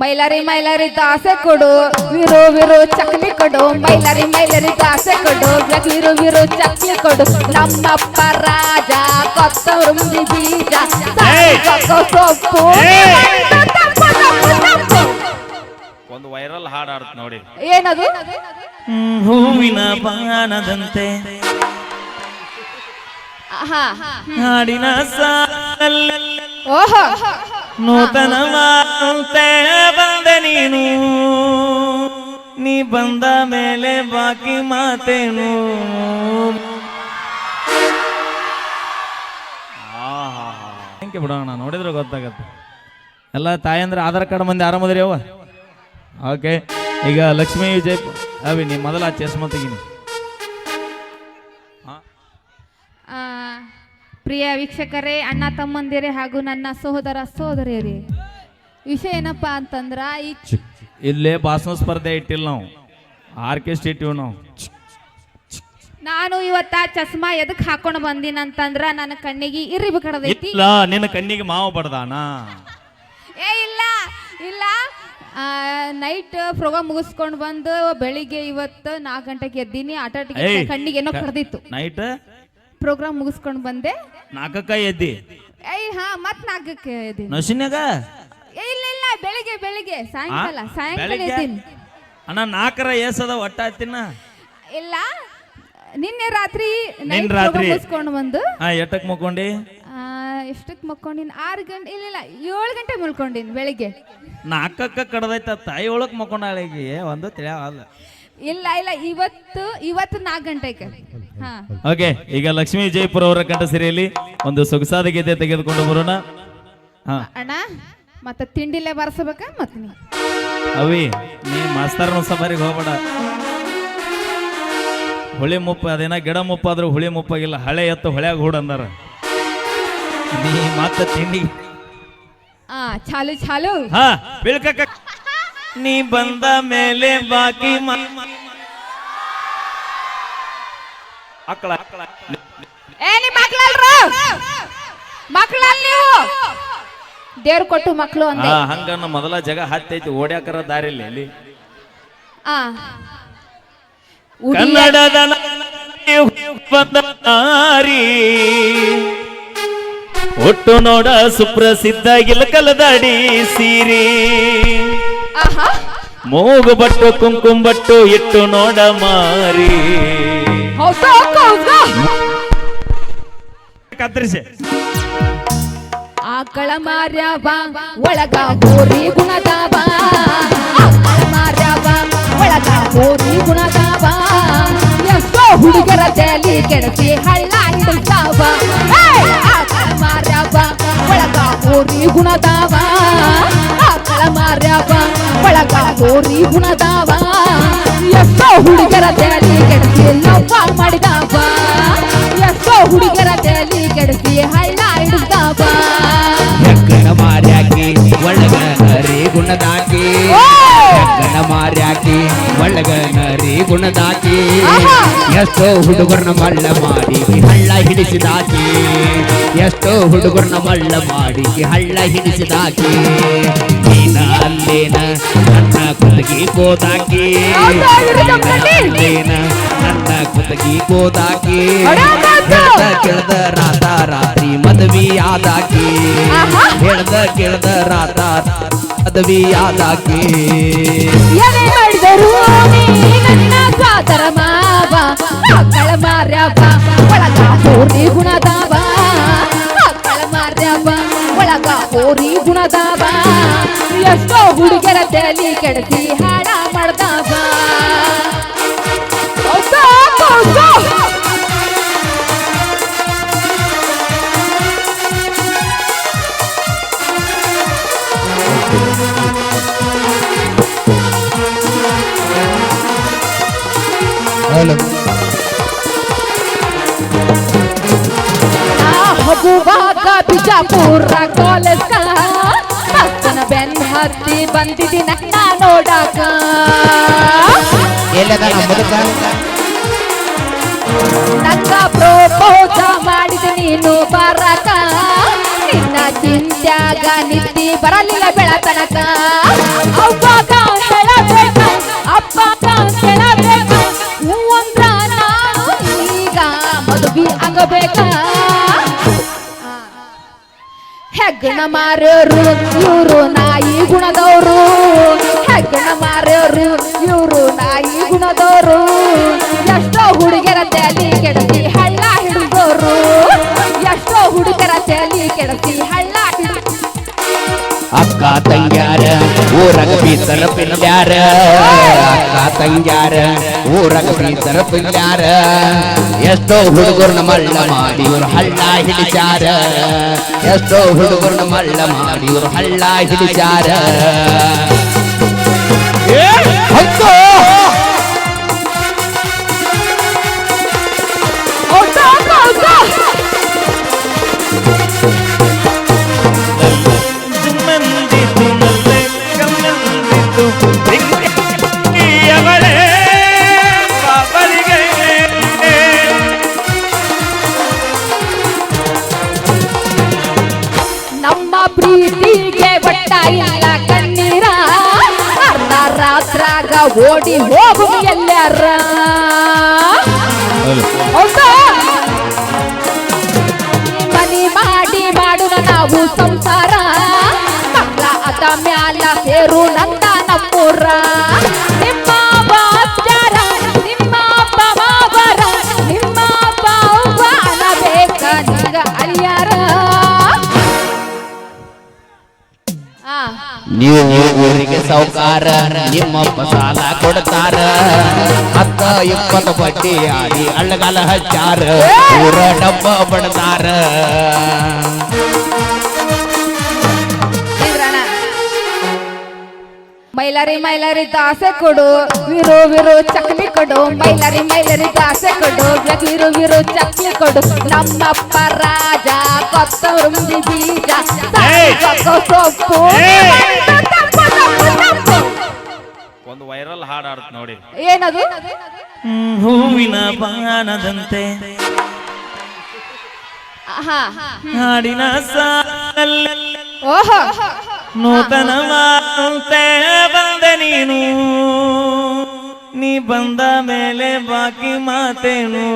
ಮೈಲಾರಿ ಮೈಲಾರಿ ದಾಸೆ ಕೊಡು. ವಿರು ವಿರು ಚಕ್ಲಿ ಕೊಡು. ಮೈಲಾರಿ ಮೈಲಾರಿ ದಾಸೆ ಕೊಡು. ವಿರೋ ವಿರು ಚಕ್ಲಿ ಕೊಡು. ನಮ್ಮಪ್ಪ ರಾಜ ಕೊತ್ತಂಬರಿ ಬೀಜ. ಸೊಪ್ಪು. ಒಂದು ವೈರಲ್ ಹಾಡು ಆಡ್ತ ನೋಡಿ. ಏನದು? ಹೂವಿನ ಬಾಣದಂತೆ. ಹಾಡಿನ ಸಾಲಲ್ಲಿ ಓಹೋ. ನೂತನವಾದಂತೆ. ಬಂದೆ ನೀನು ನೀ ಬಂದ ಮೇಲೆ ಬಾಕಿ ಮಾತೇನು? ಯು ಬಿಡೋಣ ನೋಡಿದ್ರೆ ಗೊತ್ತಾಗತ್ತೆ. ಎಲ್ಲ ತಾಯಂದ್ರೆ ಆಧಾರ್ ಕಾರ್ಡ್ ಮಂದಿ ಆರಾಮದ್ರಿ ಅವ ಓಕೆ ಈಗ ಲಕ್ಷ್ಮೀ ವಿಜಯ್ ಅವಿ ನೀ ಮೊದಲ ಆ ಚಸ್ಮ ತೆಗಿನಿ ಆ, ಪ್ರಿಯ ವೀಕ್ಷಕರೇ ಅಣ್ಣ ತಮ್ಮಂದಿರೇ ಹಾಗೂ ನನ್ನ ಸಹೋದರ ಸಹೋದರಿಯರೇ ವಿಷಯ ಏನಪ್ಪಾ ಅಂತಂದ್ರ ಈ ಇಲ್ಲೇ ಭಾಷಣ ಸ್ಪರ್ಧೆ ಇಟ್ಟಿಲ್ಲ ನಾವು. ಆರ್ಕೆಸ್ಟ್ ಇಟ್ಟಿವಿ ನಾವು. ನಾನು ಇವತ್ತ ಚಸ್ಮಾ ಎದಕ್ ಹಾಕೊಂಡ್ ಬಂದಿನ ಅಂತಂದ್ರ ನನ್ನ ಕಣ್ಣಿಗೆ ಇರಿ ಕಡದೈತಿ ಇಲ್ಲ ನಿನ್ನ ಕಣ್ಣಿಗೆ ಮಾವು ಬಡ್ದಾನ. ಏ ಇಲ್ಲ ಇಲ್ಲ. ನೈಟ್ ಪ್ರೋಗ್ರಾಮ್ ಮುಗಿಸ್ಕೊಂಡ್ ಬಂದು ಬೆಳಿಗ್ಗೆ ಇವತ್ತು ನಾಲ್ಕು ಗಂಟೆಗೆ ಎದ್ದೀನಿ. ಏಯ್! ಕಣ್ಣಿಗೆ ಏನೋ ಕಡ್ದಿತ್ತು. ನೈಟ್ ಪ್ರೋಗ್ರಾಮ್ ಮುಗಿಸ್ಕೊಂಡ್ ಬಂದೆ. ನಾಲ್ಕಕ್ಕ ಎದ್ದಿ. ಏಯ್ ಹಾ ಮತ್ ನಾಲ್ಕಕ್ಕೆ ಎದ್ದೀನಿ. ನಶಿನ್ಯಾಗ? ಬೆಳಿಗ್ಗೆ ಬೆಳಿಗ್ಗೆ? ಸಾಯಂಕಾಲ ಸಾಯಂಕಾಲ ಬೆಳಿಗ್ಗೆ? ಎದ್ದೀನಿ. ಅಣ್ಣ ನಾಲ್ಕರ ಏಸದ ಒಟ್ಟ ಹತ್ತಿನ ಇಲ್ಲ ನಿನ್ನೆ ರಾತ್ರಿ ನಿನ್ನೆ ರಾತ್ರಿ? ಮುಗಿಸ್ಕೊಂಡು ಬಂದು. ಹಾ ಎಟ್ಟಕ್ ಮುಕ್ಕೊಂಡಿ? ಎಷ್ಟಕ್ಕೆ ಮಕ್ಕೊಂಡಿನಿ? ಆರು ಗಂಟೆ ಇಲ್ಲ ಇಲ್ಲ ಏಳು ಗಂಟೆ ಮುಳ್ಕೊಂಡಿನ್ ಬೆಳಿಗ್ಗೆ. ನಾಲ್ಕಕ್ಕ ಕಡದೈತ ತಾಯಿ ಒಳಕ್ ಮಕ್ಕೊಂಡಾಳಿಗೆ ಒಂದು ತಿಳಿಯವಲ್ಲ ಇಲ್ಲ ಇಲ್ಲ ಇವತ್ತು ಇವತ್ತು ನಾಲ್ಕು ಗಂಟೆಗೆ. ಹಾ. ಓಕೆ ಈಗ ಲಕ್ಷ್ಮೀ ಜೈಪುರ ಅವರ ಕಂಠ ಸಿರಿಯಲ್ಲಿ ಒಂದು ಸೊಗಸಾದ ಗೀತೆ ತೆಗೆದುಕೊಂಡು ಬರೋಣ. ಹಾ. ಅಣ್ಣ ಮತ್ತೆ ತಿಂಡಿಲೇ ಬರ್ಸಬೇಕ ಮತ್ ನೀ? ಅವಿ ನೀ ಮಾಸ್ತರ್ನ ಸಫಾರಿಗೆ ಹೋಗ್ಬೇಡ. ಹುಳಿ ಮುಪ್ಪ ಅದೇನ ಗಿಡ ಮುಪ್ಪಾದ್ರೂ ಹುಳಿ ಮುಪ್ಪಾಗಿಲ್ಲ ಹಳೆ ಎತ್ತು ಹೊಳ್ಯಾಗ ಹೂಡ ಅಂದಾರ. ನೀ ಮತ್ತೆ ತಿಂಡಿ ಆ ಚಾಲು ಚಾಲು. ಹಾ ಬೀಳ್ಕಕ್ಕ. ನೀ ಬಂದ ಮೇಲೆ ಬಾಕಿ ಅಕ್ಕಳ ಅಕ್ಕಳ ಏ ನಿಮ್ ದೇವ್ರು ಕೊಟ್ಟು ಮಕ್ಕಳು ಅಂದೆ. ಹಂಗ ಹಂಗನ್ನ ಮೊದಲ ಜಗ ಹತ್ತೈತಿ ಓಡ್ಯಾಕರ ದಾರಿ ಇಲ್ಲಿ ಆ. ಕನ್ನಡದ ನಾರಿ ಬಂದ ನಾರಿ. ಒಟ್ಟು ನೋಡ ಸುಪ್ರಸಿದ್ಧ ಇಲಕಲದಾಡಿ ಸೀರಿ. ಆಹಾ. ಮೂಗು ಬಟ್ಟು ಕುಂಕುಮ ಬಟ್ಟು ಇಟ್ಟು ನೋಡ ಮಾರಿ. ಕತ್ತರಿಸಿ ಆಕಳ ಮಾರ್ಯಾವ ಒಳಗ ಹೋರಿ ಗುಣದಾವ. ಆಕಳ ಮಾರ್ಯಾವ ಒಳಗ ಹೋರಿ ಗುಣದಾವ. ಎಷ್ಟೋ ಹುಡುಗರ ತಲೆ ಕೆಡಸಿ ಹಳ್ಳ ಹಿಡಿತಾವ. ಏಯ್! ಆಕಳ ಮಾರ್ಯಾವ ಒಳಗ ಹೋರಿ ಗುಣದಾವ. ಆಕಳ ಮಾರ್ಯಾವ ಒಳಗ ಹೋರಿ ಗುಣದಾವ. ಎಷ್ಟೋ ಹುಡುಗರ ತಲೆ ಕೆಡಸಿ ಲವ್ವ ಮಾಡಿದಾವ. ನರಿ ಗುಣದಾಕಿ ಹೆಗ್ಗಣ ಮಾರ್ಯಾಕಿ ಒಳಗ ನರಿ ಗುಣದಾಕಿ! ಎಷ್ಟೋ ಹುಡುಗರನ್ನ ಮಳ್ಳ ಮಾಡಿ ಹಳ್ಳ ಹಿಡಿಸಿದಾಕಿ ಎಷ್ಟೋ ಹುಡುಗರನ್ನ ಮಳ್ಳ ಮಾಡಿ ಹಳ್ಳ ಹಿಡಿಸಿದಾಕಿ ನೀನ ಅಲ್ಲೇನ ನನ್ನ ಕುದಗಿ ಗೋದಾಕಿ. ಅಲ್ಲೇನ ನನ್ನ ಕುತಗಿ ಗೋದಾಕಿ. ಕೆಳ್ದ ರಾತ ರಾತ್ರಿ ಮದ್ವಿ ಆದಾಕಿ. ಹೇಳ್ದ ಕೇಳ್ದ ರಾತ ಮದ್ವಿ ಆದಾಕಿ ನೀ ನನ್ನ ಸ್ವಾದರ ಮಾವ, ಮಕ್ಕಳ ಮಾರ್ಯವ ಒಳಗ ಹೋರಿ ಗುಣದಾವ, ಮಕ್ಕಳ ಮಾರ್ಯವ ಒಳಗ ಹೋರಿ ಗುಣದಾವ. ಎಷ್ಟೋ ಹುಡುಗರ ತಲೆ ಕೆಡತಿ ಹಾಡ ನಾ ಹೋಗುವಾಗ ಬಿಜಾಪುರ ಕಾಲೇಜ್ ಅಕ್ಕನ ಬೆನ್ ಹತ್ತಿ ಬಂದಿದ್ದೀನಿ ನನ್ನ ನೋಡಾಕ. ಎಲ್ಲದ ನಮ್ಮ ನಂಗ ಪ್ರೋಪೋಸ ಮಾಡಿದ ನೀನು ಬರಕ. ನಿನ್ನ ಚಿಂತ್ಯಾಗ ನಿದ್ದಿ ಬರಲಿಲ್ಲ ಬೆಳತನಕ. ಅವ್ವಾಗ ಹೇಳಬೇಕ ಅಪ್ಪಗ ಹೆಗ್ಗಣ ಮಾರ್ಯೋರು ಇವರು ನಾಯಿ ಗುಣದವರು. ಹೆಗ್ಗಣ ಮಾರ್ಯೋರು ಇವರು ನಾಯಿ ಗುಣದವರು. ಎಷ್ಟೋ ಹುಡುಗರ ತಲೆ ಕೆಡತಿ ಹಳ್ಳ ಹಿಡಿದವರು ಎಷ್ಟೋ ಹುಡುಗರ ತಲೆ ಕೆಡತಿ ಹಳ್ಳ ಅಕ್ಕ ತಂಗ್ಯಾರ, ಊರಗ ಬೀಸಲ ಪಿಲ್ಯಾರ. ತಂಗ್ಯಾರ ಊರಗ ಬೀಸರ ಪಿಲ್ಯಾರ ಎಷ್ಟೋ ಹುಡುಗರ್ನ ಮಳ್ಳ ಮಾಡಿ ಇವ್ರು ಹಳ್ಳ ಹಿಡಿಸ್ಯಾರ ಎಷ್ಟೋ ಹುಡುಗರ್ನ ಮಳ್ಳ ಮಾಡಿ ಇವ್ರು ಹಳ್ಳ ಹಿಡಿಸ್ಯಾರ ಹೌದು. ಹೌದಾ, ಓಡಿ ಹೋಗು ಎಲ್ಲಾರ ಹೌದಾ ಮನಿ ಮಾಡಿ ಮಾಡುವ ನಾವು ಸಂಸಾರ ಮಕ್ಕಳ ಅದ ಮ್ಯಾಲ ಸೇರು ನಂದ ನಮ್ಮೂರ ಊರಿಗೆ ಸೌಕಾರ ನಿಮ್ಮಪ್ಪ ಸಾಲ ಕೊಡ್ತಾರ. ಹತ್ತ ಇಪ್ಪತ್ತು ಬಟ್ಟಿ ಆಡಿ ಅಳ್ಳಗಾಲ ಹಚ್ಚಾರ. ಊರ ಡಬ್ಬ ಬಡದಾರ. ಮೈಲಾರಿ ಮೈಲಾರಿ ದಾಸೆ ಕೊಡು. ವಿರು ವಿರು ಚಕ್ಲಿ ಕೊಡು. ಮೈಲಾರಿ ಮೈಲಾರಿ ದಾಸೆ ಕೊಡು. ವಿರು ವಿರು ಚಕ್ಲಿ ಕೊಡು. ನಮ್ಮಪ್ಪ ರಾಜ ಕೊತ್ತಂಬರಿ ಬೀಜ. ಏಯ್! ಸಾಕು ಸೊಪ್ಪು. ಒಂದು ವೈರಲ್ ಹಾಡು ಆಡ್ತ ನೋಡಿ. ಏನದು? ಹೂವಿನ ಬಾಣದಂತೆ ಆಹಾ. ಹಾಡಿನ ಸಾಲಲ್ಲಿ ಓಹೋ. ನೂತನ ಬಂದೆ ನೀನು. ನೀ ಬಂದ ಮೇಲೆ ಬಾಕಿ ಮಾತೇನು?